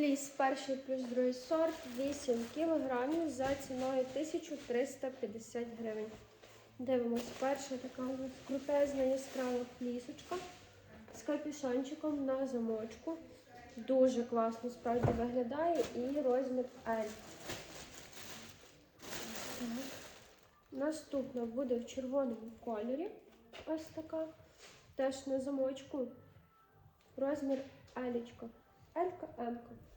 Фліс перший плюс другий сорт 8 кілограмів за ціною 1350 гривень. Дивимось, перша така крутезна яскрава флісочка з капюшончиком на замочку. Дуже класно справді виглядає і розмір L. Наступна буде в червоному кольорі. Ось така. Теж на замочку. Розмір Елічка. Елька, Емка.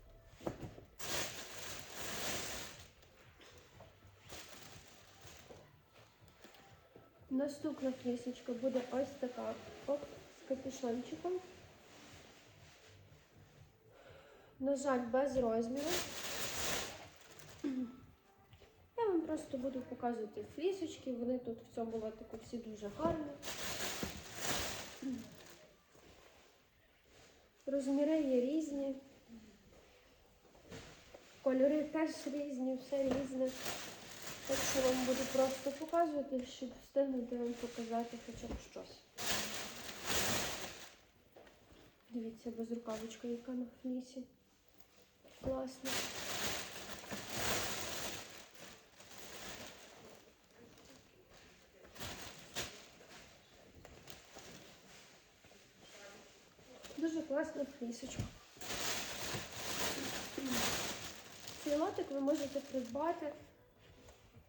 Наступна флісочка буде ось така. Оп, з капюшончиком. На жаль, без розміру. Я вам просто буду показувати флісочки. Вони тут в цьому лотику всі дуже гарні. Розміри є різні. Кольори теж різні, все різне. Так що вам буду просто показувати, щоб встигнути вам показати хоча б щось. Дивіться, безрукавочка, яка на флісі. Класно. Дуже класна флісочка. Цей лотик ви можете придбати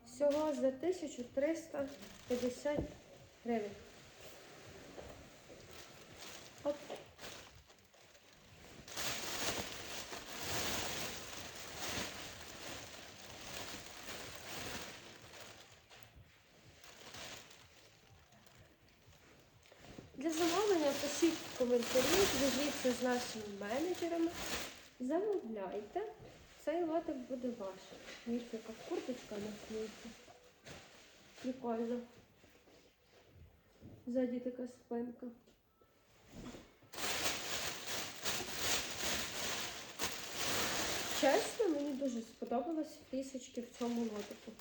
всього за 1350 гривень. Оп. Для замовлення пишіть коментарі, зв'яжіться з нашими менеджерами, замовляйте. Цей лотик буде ваш. Дивіться, яка курточка на флісі. Прикольно. Ззаді така спинка. Чесно, мені дуже сподобалось флісочки в цьому лотику.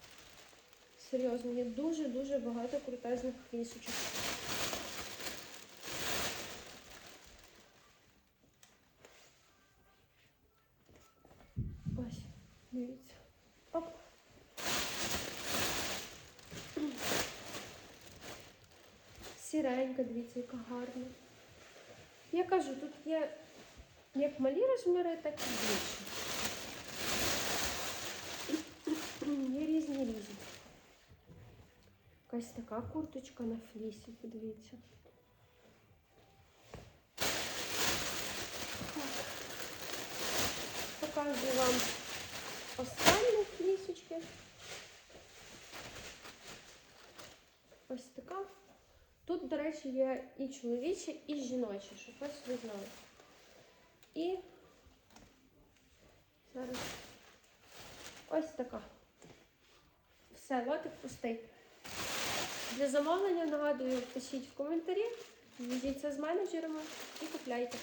Серйозно, є дуже-дуже багато крутезних флісочок. Ось, дивіться. Оп. Сіренька, дивіться, яка гарна. Я кажу, тут є як малі розміри, так і більші. Є різні різні. Якась така курточка на флісі, подивіться. Флісочки. Ось така. Тут, до речі, є і чоловічі, і жіночі, щоб ось ви знали. І зараз ось така. Все, лотик пустий. Для замовлення нагадую, пишіть в коментарі, зв'яжіться з менеджерами і купляйте.